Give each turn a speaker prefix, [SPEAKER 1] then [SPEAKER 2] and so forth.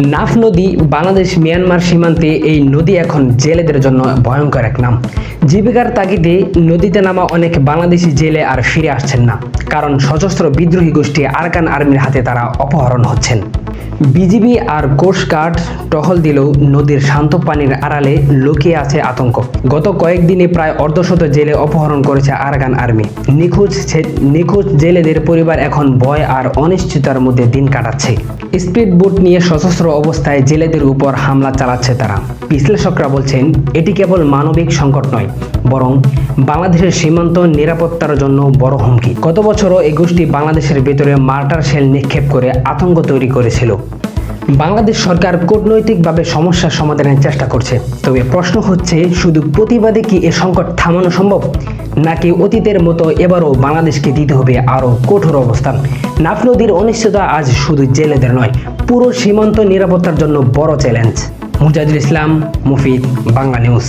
[SPEAKER 1] নাফ নদী বাংলাদেশ মিয়ানমার সীমান্তে এই নদী এখন জেলেদের জন্য ভয়ঙ্কর এক নাম। জীবিকার তাগিদে নদীতে নামা অনেক বাংলাদেশি জেলে আর ফিরে আসছেন না। কারণ সশস্ত্র বিদ্রোহী গোষ্ঠী আরকান আর্মির হাতে তারা অপহরণ হচ্ছেন। বিজিবি আর কোস্টগার্ড টহল দিলেও নদীর শান্ত পানির আড়ালে লুকিয়ে আছে আতঙ্ক। গত কয়েকদিনে প্রায় অর্ধশত জেলে অপহরণ করেছে আরগান আর্মি। নিখোঁজ নিখোঁজ জেলেদের পরিবার এখন ভয় আর অনিশ্চিতার মধ্যে দিন কাটাচ্ছে। স্পিড বোট নিয়ে সশস্ত্র অবস্থায় জেলেদের উপর হামলা চালাচ্ছে তারা। বিশ্লেষকরা বলছেন, এটি কেবল মানবিক সংকট নয়, বরং বাংলাদেশের সীমান্ত নিরাপত্তার জন্য বড় হুমকি। গত বছরও এই গোষ্ঠী বাংলাদেশের ভেতরে মার্টার শেল নিক্ষেপ করে আতঙ্ক তৈরি করেছিল। বাংলাদেশ সরকার কূটনৈতিকভাবে সমস্যার সমাধানের চেষ্টা করছে। তবে প্রশ্ন হচ্ছে, শুধু প্রতিবাদে কি এ সংকট থামানো সম্ভব? নাকি অতীতের মতো এবারও বাংলাদেশকে দিতে হবে আরও কঠোর অবস্থান? নাফ নদীর অনিশ্চয়তা আজ শুধু জেলেদের নয়, পুরো সীমান্ত নিরাপত্তার জন্য বড় চ্যালেঞ্জ মুজাহিদুল ইসলাম, মুফিদ, বাংলা নিউজ